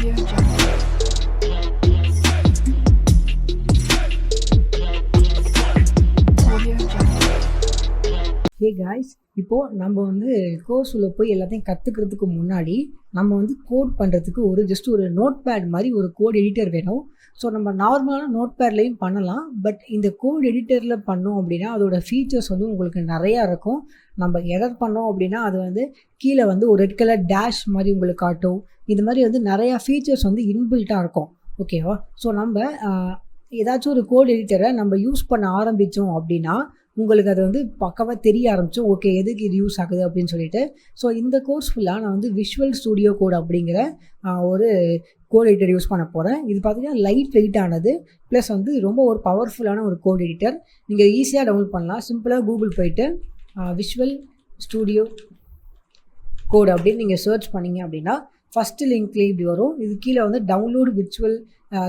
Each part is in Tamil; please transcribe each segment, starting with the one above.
ஹே காய்ஸ் இப்போது நம்ம வந்து கோர்ஸில் போய் எல்லாத்தையும் கற்றுக்கிறதுக்கு முன்னாடி நம்ம வந்து கோட் பண்ணுறதுக்கு ஒரு ஜஸ்ட் ஒரு நோட் பேட் மாதிரி ஒரு கோட் எடிட்டர் வேணும். ஸோ நம்ம நார்மலான நோட் பேர்லேயும் பண்ணலாம். பட் இந்த கோட் எடிட்டரில் பண்ணோம் அப்படின்னா அதோட ஃபீச்சர்ஸ் வந்து உங்களுக்கு நிறையா இருக்கும். நம்ம எடர் பண்ணோம் அப்படின்னா அது வந்து கீழே வந்து ஒரு ரெட் கலர் டேஷ் மாதிரி உங்களுக்கு காட்டும். இது மாதிரி வந்து நிறையா ஃபீச்சர்ஸ் வந்து இன்பில்ட்டாக இருக்கும். ஓகேவா ஸோ நம்ம ஏதாச்சும் ஒரு கோட் எடிட்டரை நம்ம யூஸ் பண்ண ஆரம்பித்தோம் அப்படின்னா உங்களுக்கு அது வந்து பக்கவாக தெரிய ஆரம்பிச்சோம் ஓகே எதுக்கு இது யூஸ் ஆகுது? அப்படின்னு சொல்லிட்டு. ஸோ இந்த கோர்ஸ் ஃபுல்லாக நான் வந்து விஷுவல் ஸ்டூடியோ கோட் அப்படிங்கிற ஒரு கோட் எடிட்டர் யூஸ் பண்ண போகிறேன் இது பார்த்திங்கன்னா லைட் வெயிட் ஆனது ப்ளஸ் வந்து ரொம்ப ஒரு பவர்ஃபுல்லான ஒரு கோட் எடிட்டர் நீங்கள் ஈஸியாக டவுன்லோட் பண்ணலாம். சிம்பிளாக கூகுள் போயிட்டு விஷுவல் ஸ்டூடியோ கோட் அப்படின்னு நீங்கள் சர்ச் பண்ணீங்க அப்படின்னா ஃபஸ்ட்டு லிங்க்லேயே இப்படி வரும். இது கீழே வந்து டவுன்லோடு விர்ச்சுவல்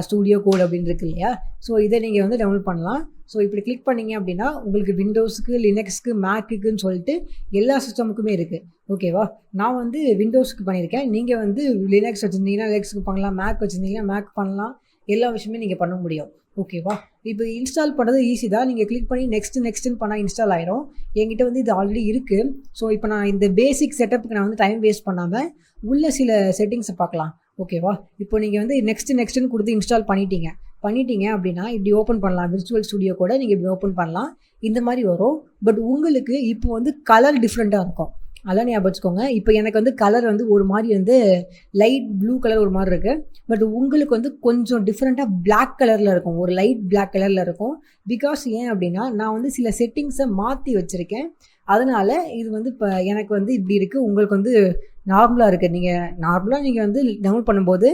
ஸ்டூடியோ கோட் அப்படின்னு இருக்கு இல்லையா? ஸோ இதை நீங்கள் வந்து டவுன்லோட் பண்ணலாம். ஸோ இப்படி கிளிக் பண்ணீங்க அப்படின்னா உங்களுக்கு விண்டோஸுக்கு லினக்ஸ்க்கு மேக்குக்குன்னு சொல்லிட்டு எல்லா சிஸ்டமுக்குமே இருக்குது ஓகேவா நான் வந்து விண்டோஸ்க்கு பண்ணியிருக்கேன். நீங்கள் வந்து லினக்ஸ் வச்சுருந்தீங்கன்னா லினக்ஸ்க்கு பண்ணலாம். மேக் வச்சுருந்தீங்கன்னா மேக் பண்ணலாம். எல்லா விஷயமே நீங்கள் பண்ண முடியும். ஓகேவா இப்போ இன்ஸ்டால் பண்ணுறது ஈஸி தான். நீங்கள் கிளிக் பண்ணி நெக்ஸ்ட் நெக்ஸ்ட்டுன்னு பண்ணால் இன்ஸ்டால் ஆயிரும். என்கிட்ட வந்து இது ஆல்ரெடி இருக்குது ஸோ இப்போ நான் இந்த பேசிக் செட்டப்புக்கு நான் வந்து டைம் வேஸ்ட் பண்ணாமல் உள்ள சில செட்டிங்ஸை பார்க்கலாம். ஓகேவா? இப்போ நீங்கள் வந்து நெக்ஸ்ட் நெக்ஸ்ட்னு கொடுத்து இன்ஸ்டால் பண்ணிட்டீங்க. பண்ணிட்டீங்க அப்படின்னா இப்படி ஓப்பன் பண்ணலாம். விர்ச்சுவல் ஸ்டுடியோ கூட நீங்கள் இப்படி ஓப்பன் பண்ணலாம். இந்த மாதிரி வரும். பட் உங்களுக்கு இப்போ வந்து கலர் டிஃப்ரெண்ட்டாக இருக்கும். அதெல்லாம் ஞாபகம் வச்சுக்கோங்க. இப்போ எனக்கு வந்து கலர் வந்து ஒரு மாதிரி வந்து லைட் ப்ளூ கலர் ஒரு மாதிரி இருக்குது பட் உங்களுக்கு வந்து கொஞ்சம் டிஃப்ரெண்ட்டாக பிளாக் கலரில் இருக்கும். ஒரு லைட் பிளாக் கலரில் இருக்கும். பிகாஸ் ஏன் அப்படின்னா நான் வந்து சில செட்டிங்ஸை மாற்றி வச்சுருக்கேன். அதனால இது வந்து இப்போ எனக்கு வந்து இப்படி இருக்குது உங்களுக்கு வந்து நார்மலாக இருக்குது நீங்கள் நார்மலாக நீங்கள் வந்து டவுன்லோட் பண்ணும்போது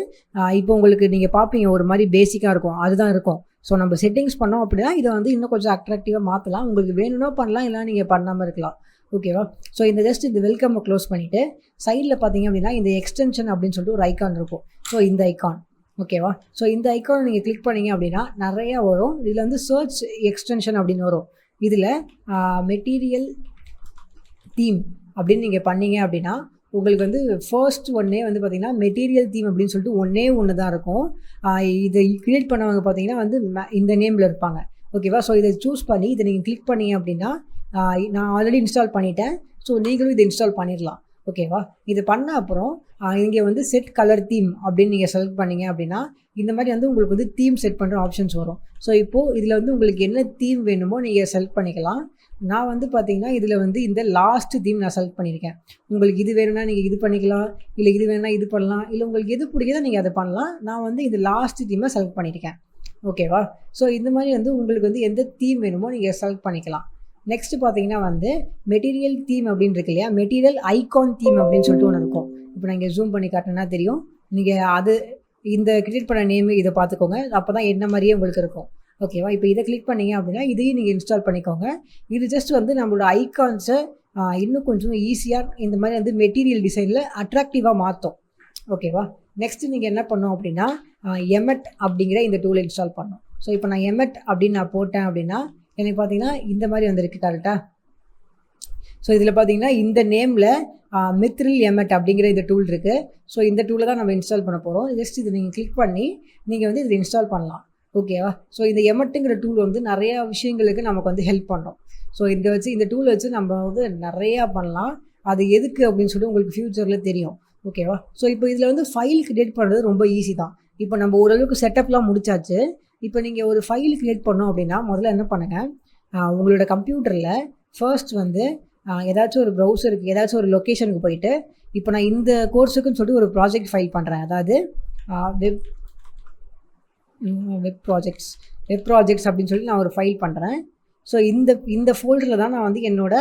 இப்போ உங்களுக்கு நீங்கள் பார்ப்பீங்க ஒரு மாதிரி பேசிக்காக இருக்கும். அதுதான் இருக்கும். ஸோ நம்ம செட்டிங்ஸ் பண்ணோம் அப்படின்னா இதை வந்து இன்னும் கொஞ்சம் அட்ராக்டிவாக மாற்றலாம் உங்களுக்கு வேணும்னா பண்ணலாம் இல்லை நீங்கள் பண்ணாமல் இருக்கலாம். ஓகேவா ஸோ இந்த ஜஸ்ட் இந்த வெல்கம்மை க்ளோஸ் பண்ணிவிட்டு சைடில் பார்த்தீங்க அப்படின்னா இந்த எக்ஸ்டென்ஷன் அப்படின்னு சொல்லிட்டு ஒரு ஐக்கான் இருக்கும். ஸோ இந்த ஐக்கான் ஓகேவா ஸோ இந்த ஐக்கானை நீங்கள் கிளிக் பண்ணீங்க அப்படின்னா நிறையா வரும். இதில் வந்து சர்ச் எக்ஸ்டென்ஷன் அப்படின்னு வரும். இதில் மெட்டீரியல் தீம் அப்படின்னு நீங்கள் பண்ணீங்க அப்படின்னா உங்களுக்கு வந்து ஃபர்ஸ்ட் ஒன்னே வந்து பார்த்தீங்கன்னா மெட்டீரியல் தீம் அப்படின்னு சொல்லிட்டு ஒன்றே ஒன்று தான் இருக்கும் இதை க்ரியேட் பண்ணவங்க பார்த்தீங்கன்னா வந்து இந்த நேமில் இருப்பாங்க. ஓகேவா ஸோ இதை சூஸ் பண்ணி இதை நீங்கள் கிளிக் பண்ணீங்க அப்படின்னா நான் ஆல்ரெடி இன்ஸ்டால் பண்ணிட்டேன். ஸோ நீங்களும் இதை இன்ஸ்டால் பண்ணிடலாம் ஓகேவா? இது பண்ண அப்புறம் இங்கே வந்து செட் கலர் தீம் அப்படின்னு நீங்கள் செலக்ட் பண்ணீங்க அப்படின்னா இந்த மாதிரி வந்து உங்களுக்கு வந்து தீம் செட் பண்ணுற ஆப்ஷன்ஸ் வரும். ஸோ இப்போது இதில் வந்து உங்களுக்கு என்ன தீம் வேணுமோ நீங்கள் செலக்ட் பண்ணிக்கலாம். நான் வந்து பார்த்தீங்கன்னா இதில் வந்து இந்த லாஸ்ட் தீம் நான் செலக்ட் பண்ணியிருக்கேன். உங்களுக்கு இது வேணும்னா நீங்கள் இது பண்ணிக்கலாம் இல்லை இது வேணும்னா இது பண்ணலாம் இல்லை உங்களுக்கு எது பிடிக்குதோ நீங்கள் அதை பண்ணலாம். நான் வந்து இந்த லாஸ்ட் தீமை செலக்ட் பண்ணியிருக்கேன். ஓகேவா? ஸோ இந்த மாதிரி வந்து உங்களுக்கு வந்து எந்த தீம் வேணுமோ நீங்கள் செலக்ட் பண்ணிக்கலாம். நெக்ஸ்ட் பார்த்தீங்கன்னா வந்து மெட்டீரியல் தீம் அப்படின்னு இருக்கு இல்லையா? மெட்டீரியல் ஐகான் தீம் அப்படின்னு சொல்லிட்டு ஒன்று இருக்கும். இப்போ நான் இங்கே ஜூம் பண்ணி காட்டினா தெரியும். நீங்கள் அது இந்த கிரியேட் பண்ண நேம் இதை பார்த்துக்கோங்க. அப்போ தான் என்ன மாதிரியே உங்களுக்கு இருக்கும். ஓகேவா இப்போ இதை கிளிக் பண்ணீங்க அப்படின்னா இதையும் நீங்கள் இன்ஸ்டால் பண்ணிக்கோங்க. இது ஜஸ்ட் வந்து நம்மளோட ஐகான்ஸை இன்னும் கொஞ்சம் ஈஸியாக இந்த மாதிரி வந்து மெட்டீரியல் டிசைனில் அட்ராக்டிவாக மாற்றும் ஓகேவா நெக்ஸ்ட்டு நீங்கள் என்ன பண்ணோம் அப்படின்னா எமெட் அப்படிங்கிற இந்த டூலை இன்ஸ்டால் பண்ணோம். ஸோ இப்போ நான் எமெட் அப்படின்னு நான் போட்டேன் அப்படின்னா எனக்கு பார்த்தீங்கன்னா இந்த மாதிரி வந்திருக்கு கரெக்டாக ஸோ இதில் பார்த்தீங்கன்னா இந்த நேமில் மித்ரில் எமெட் அப்படிங்கிற இந்த டூல் இருக்குது ஸோ இந்த டூலை தான் நம்ம இன்ஸ்டால் பண்ண போகிறோம் ஜஸ்ட் இது நீங்கள் கிளிக் பண்ணி நீங்கள் வந்து இதை இன்ஸ்டால் பண்ணலாம். ஓகேவா ஸோ இந்த எமெட்டுங்கிற டூல் வந்து நிறையா விஷயங்களுக்கு நமக்கு வந்து ஹெல்ப் பண்ணும். ஸோ இந்த வச்சு இந்த டூல் வச்சு நம்ம வந்து நிறையா பண்ணலாம். அது எதுக்கு அப்படின்னு சொல்லி உங்களுக்கு ஃப்யூச்சரில் தெரியும். ஓகேவா ஸோ இப்போ இதில் வந்து ஃபைல் கிரியேட் பண்ணுறது ரொம்ப ஈஸி தான். இப்போ நம்ம ஓரளவுக்கு செட்டப்லாம் முடிச்சாச்சு. இப்போ நீங்கள் ஒரு ஃபைல் க்ரியேட் பண்ணோம் அப்படின்னா முதல்ல என்ன பண்ணுங்கள் உங்களோட கம்ப்யூட்டரில் ஃபர்ஸ்ட் வந்து ஏதாச்சும் ஒரு ப்ரௌசருக்கு ஏதாச்சும் ஒரு லொக்கேஷனுக்கு போயிட்டு இப்போ நான் இந்த கோர்ஸுக்குன்னு சொல்லிட்டு ஒரு ப்ராஜெக்ட் ஃபைல் பண்ணுறேன் அதாவது web web projects web projects அப்படின்னு சொல்லி நான் ஒரு ஃபைல் பண்ணுறேன் ஸோ இந்த இந்த ஃபோல்டரில் தான் நான் வந்து என்னோட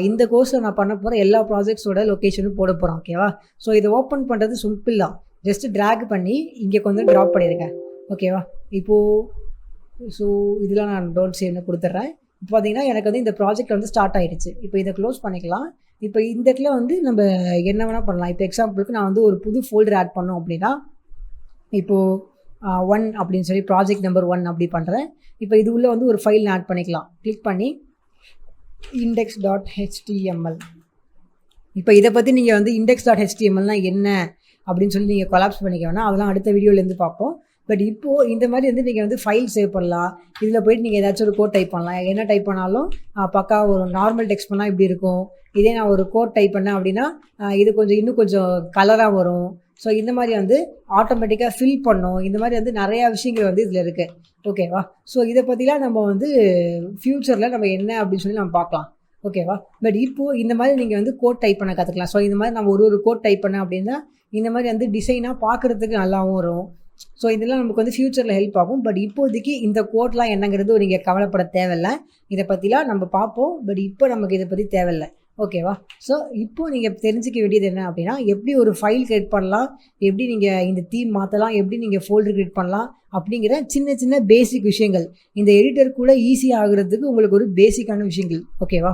இந்த கோர்ஸில் நான் பண்ண போகிற எல்லா ப்ராஜெக்ட்ஸோட லொக்கேஷனும் போட போகிறேன் ஓகேவா ஸோ இதை ஓப்பன் பண்ணுறது சிம்பிள் தான். ஜஸ்ட் ட்ராக் பண்ணி இங்கே கொஞ்சம் ட்ராப் பண்ணியிருக்கேன் ஓகேவா இப்போது ஸோ இதெல்லாம் நான் டோன்ட் என்ன கொடுத்துட்றேன். இப்போ பார்த்தீங்கன்னா எனக்கு வந்து இந்த ப்ராஜெக்ட் வந்து ஸ்டார்ட் ஆகிடுச்சு இப்போ இதை க்ளோஸ் பண்ணிக்கலாம். இப்போ இந்த இடத்துல வந்து நம்ம என்ன வேணால் பண்ணலாம். இப்போ எக்ஸாம்பிளுக்கு நான் வந்து ஒரு புது ஃபோல்டர் ஆட் பண்ணோம் அப்படின்னா இப்போது ஒன் அப்படின்னு சொல்லி ப்ராஜெக்ட் நம்பர் ஒன் அப்படி பண்ணுறேன் இப்போ இது உள்ளே வந்து ஒரு ஃபைல் ஆட் பண்ணிக்கலாம். கிளிக் பண்ணி இண்டெக்ஸ் டாட் ஹெச்டிஎம்எல் இப்போ இதை பற்றி நீங்கள் வந்து இண்டெக்ஸ் டாட் ஹெச்டிஎம்எல்னால் என்ன அப்படின்னு சொல்லி நீங்கள் கொலாப்ஸ் பண்ணிக்க வேணால் அதெல்லாம் அடுத்த வீடியோலேருந்து பார்ப்போம். பட் இப்போது இந்த மாதிரி வந்து நீங்கள் வந்து ஃபைல் சேவ் பண்ணலாம். இதில் போயிட்டு நீங்கள் ஏதாச்சும் ஒரு கோட் டைப் பண்ணலாம். என்ன டைப் பண்ணாலும் பக்கா ஒரு நார்மல் டெக்ஸ்ட் பண்ணால் இப்படி இருக்கும். இதே நான் ஒரு கோட் டைப் பண்ணேன் அப்படின்னா இது கொஞ்சம் இன்னும் கொஞ்சம் கலராக வரும். ஸோ இந்த மாதிரி வந்து ஆட்டோமேட்டிக்காக ஃபில் பண்ணும். இந்த மாதிரி வந்து நிறையா விஷயங்கள் வந்து இதில் இருக்குது ஓகேவா ஸோ இதை பற்றிலாம் நம்ம வந்து ஃப்யூச்சரில் நம்ம என்ன அப்படின்னு சொல்லி நம்ம பார்க்கலாம். ஓகேவா பட் இப்போது இந்த மாதிரி நீங்கள் வந்து கோட் டைப் பண்ண கற்றுக்கலாம் ஸோ இந்த மாதிரி நம்ம ஒரு ஒரு கோட் டைப் பண்ண அப்படின்னா இந்த மாதிரி வந்து டிசைனாக பார்க்குறதுக்கு நல்லாவும் வரும். ஸோ இதெல்லாம் நமக்கு வந்து ஃப்யூச்சரில் ஹெல்ப் ஆகும். பட் இப்போதைக்கு இந்த கோட்லாம் என்னங்கிறது நீங்கள் கவலைப்பட தேவையில்ல. இதை பற்றிலாம் நம்ம பார்ப்போம். பட் இப்போ நமக்கு இதை பற்றி தேவையில்லை. ஓகேவா ஸோ இப்போது நீங்கள் தெரிஞ்சிக்க வேண்டியது என்ன அப்படின்னா எப்படி ஒரு ஃபைல் கிரியேட் பண்ணலாம்? எப்படி நீங்கள் இந்த தீம் மாற்றலாம் எப்படி நீங்கள் ஃபோல்டர் கிரியேட் பண்ணலாம்? அப்படிங்கிற சின்ன சின்ன பேசிக் விஷயங்கள். இந்த எடிட்டர் கூட ஈஸி ஆகுறதுக்கு உங்களுக்கு ஒரு பேசிக்கான விஷயங்கள். ஓகேவா